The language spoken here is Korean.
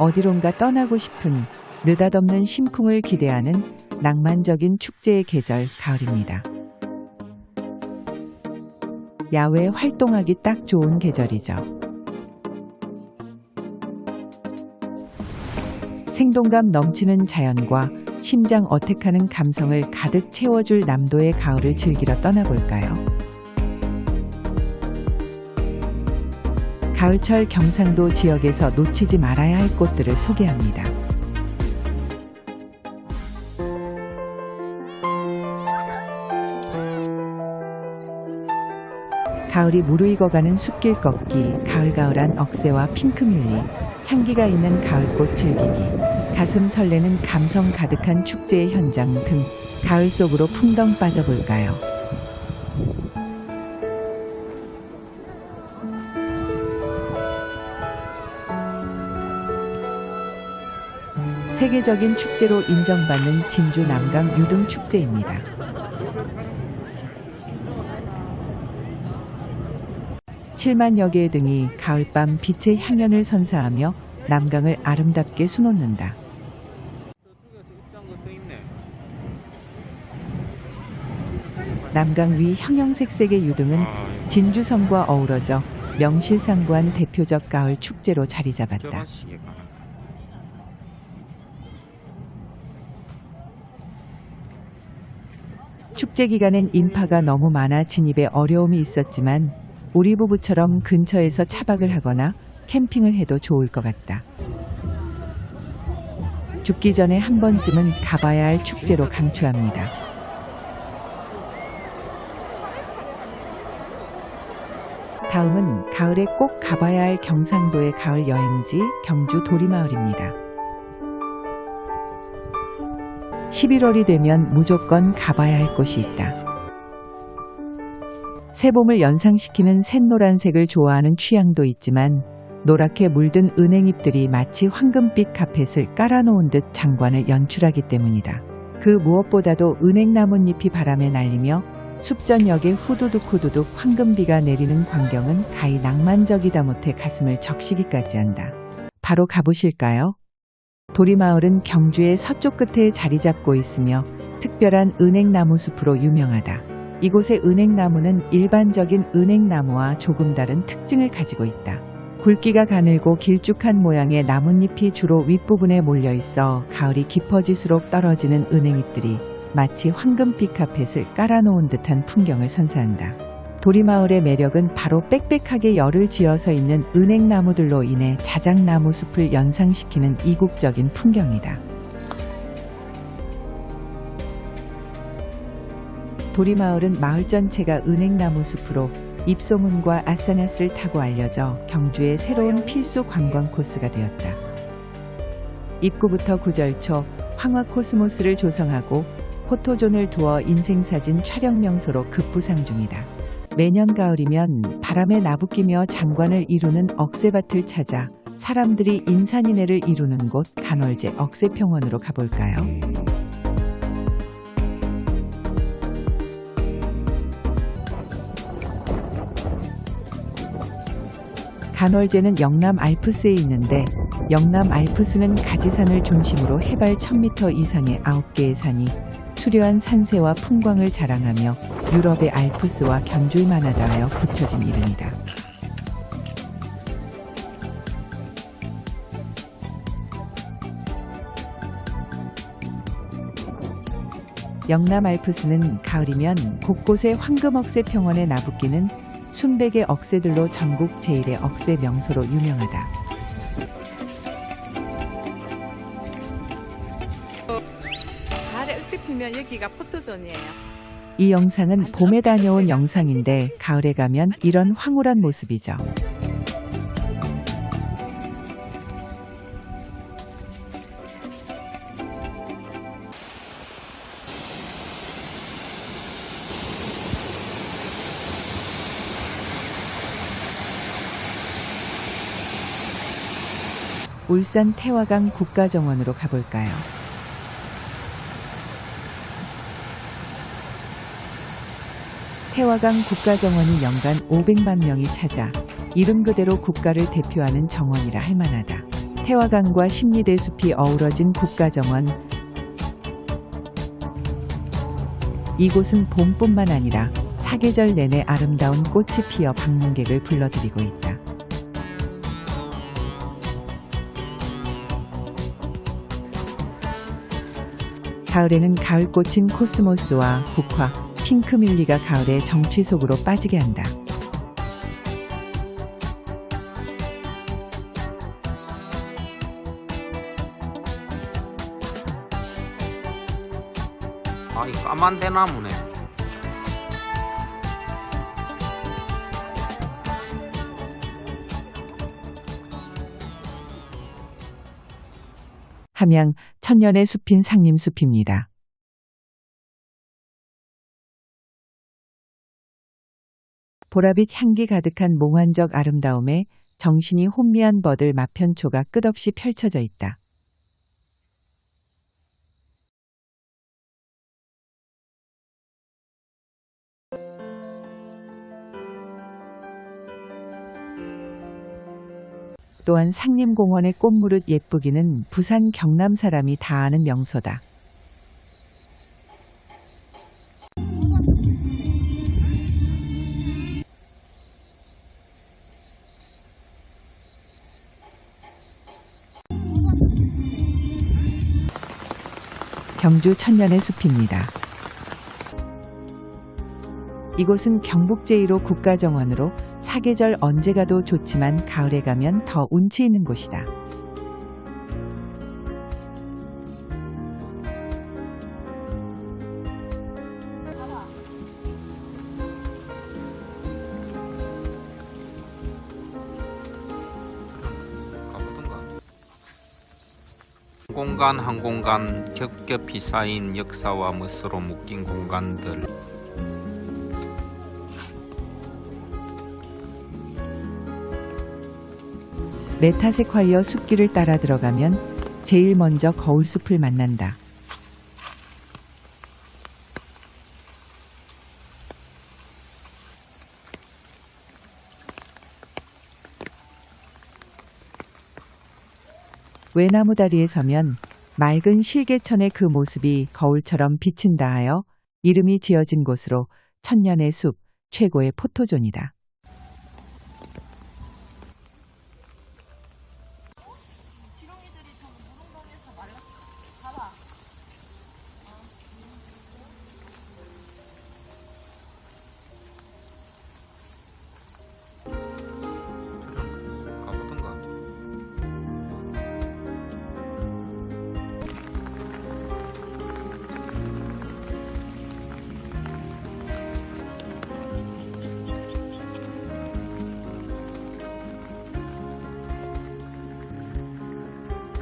어디론가 떠나고 싶은 느닷없는 심쿵을 기대하는 낭만적인 축제의 계절 가을입니다. 야외 활동하기 딱 좋은 계절이죠. 생동감 넘치는 자연과 심장 어택하는 감성을 가득 채워줄 남도의 가을을 즐기러 떠나볼까요? 가을철 경상도 지역에서 놓치지 말아야 할 곳들을 소개합니다. 가을이 무르익어가는 숲길 걷기, 가을가을한 억새와 핑크뮬리, 향기가 있는 가을꽃 즐기기, 가슴 설레는 감성 가득한 축제의 현장 등 가을 속으로 풍덩 빠져볼까요? 세계적인 축제로 인정받는 진주 남강 유등 축제입니다. 칠만여 개의 등이 가을밤 빛의 향연을 선사하며 남강을 아름답게 수놓는다. 남강 위 형형색색의 유등은 아, 진주성과 어우러져 명실상부한 대표적 가을 축제로 자리 잡았다. 축제 기간엔 인파가 너무 많아 진입에 어려움이 있었지만 우리 부부처럼 근처에서 차박을 하거나 캠핑을 해도 좋을 것 같다. 죽기 전에 한 번쯤은 가봐야 할 축제로 강추합니다. 다음은 가을에 꼭 가봐야 할 경상도의 가을 여행지 경주 도리마을입니다. 11월이 되면 무조건 가봐야 할 곳이 있다. 새봄을 연상시키는 샛노란색을 좋아하는 취향도 있지만 노랗게 물든 은행잎들이 마치 황금빛 카펫을 깔아놓은 듯 장관을 연출하기 때문이다. 그 무엇보다도 은행나뭇잎이 바람에 날리며 숲전역에 후두둑 후두둑 황금비가 내리는 광경은 가히 낭만적이다 못해 가슴을 적시기까지 한다. 바로 가보실까요? 도리마을은 경주의 서쪽 끝에 자리 잡고 있으며 특별한 은행나무 숲으로 유명하다. 이곳의 은행나무는 일반적인 은행나무와 조금 다른 특징을 가지고 있다. 굵기가 가늘고 길쭉한 모양의 나뭇잎이 주로 윗부분에 몰려 있어 가을이 깊어질수록 떨어지는 은행잎들이 마치 황금빛 카펫을 깔아놓은 듯한 풍경을 선사한다. 도리마을의 매력은 바로 빽빽하게 열을 지어서 있는 은행나무들로 인해 자작나무 숲을 연상시키는 이국적인 풍경이다. 도리마을은 마을 전체가 은행나무 숲으로 입소문과 아싸나스를 타고 알려져 경주의 새로운 필수 관광 코스가 되었다. 입구부터 구절초 황화 코스모스를 조성하고 포토존을 두어 인생사진 촬영 명소로 급부상 중이다. 매년 가을이면 바람에 나부끼며 장관을 이루는 억새밭을 찾아 사람들이 인산인해를 이루는 곳 간월제 억새평원으로 가볼까요? 간월제는 영남 알프스에 있는데 영남 알프스는 가지산을 중심으로 해발 1000m 이상의 9개의 산이 수려한 산세와 풍광을 자랑하며 유럽의 알프스와 견줄 만 하다 하여 붙여진 이름이다. 영남 알프스는 가을이면 곳곳에 황금억새 평원에 나부끼는 순백의 억새들로 전국 제1의 억새 명소로 유명하다. 피면 여기가 포토존이에요. 이 영상은 봄에 다녀온 영상인데 가을에 가면 이런 황홀한 모습이죠. 울산 태화강 국가정원으로 가볼까요? 태화강 국가정원이 연간 500만 명이 찾아 이름 그대로 국가를 대표하는 정원이라 할 만하다. 태화강과 십리대 숲이 어우러진 국가정원. 이곳은 봄뿐만 아니라 사계절 내내 아름다운 꽃이 피어 방문객을 불러들이고 있다. 가을에는 가을꽃인 코스모스와 국화, 핑크밀리가 가을의 정취 속으로 빠지게 한다. 아, 이 까만 대나무네. 함양 천년의 숲인 상림숲입니다. 보라빛 향기 가득한 몽환적 아름다움에 정신이 혼미한 버들 마편초가 끝없이 펼쳐져 있다. 또한 상림공원의 꽃무릇 예쁘기는 부산 경남 사람이 다 아는 명소다. 경주 천년의 숲입니다. 이곳은 경북 제1호 국가정원으로 사계절 언제 가도 좋지만 가을에 가면 더 운치 있는 곳이다. 공간 한 공간 겹겹이 쌓인 역사와 멋으로 묶인 공간들. 메타세콰이어 숲길을 따라 들어가면 제일 먼저 거울숲을 만난다. 외나무 다리에 서면 맑은 실개천의 그 모습이 거울처럼 비친다 하여 이름이 지어진 곳으로 천년의 숲 최고의 포토존이다.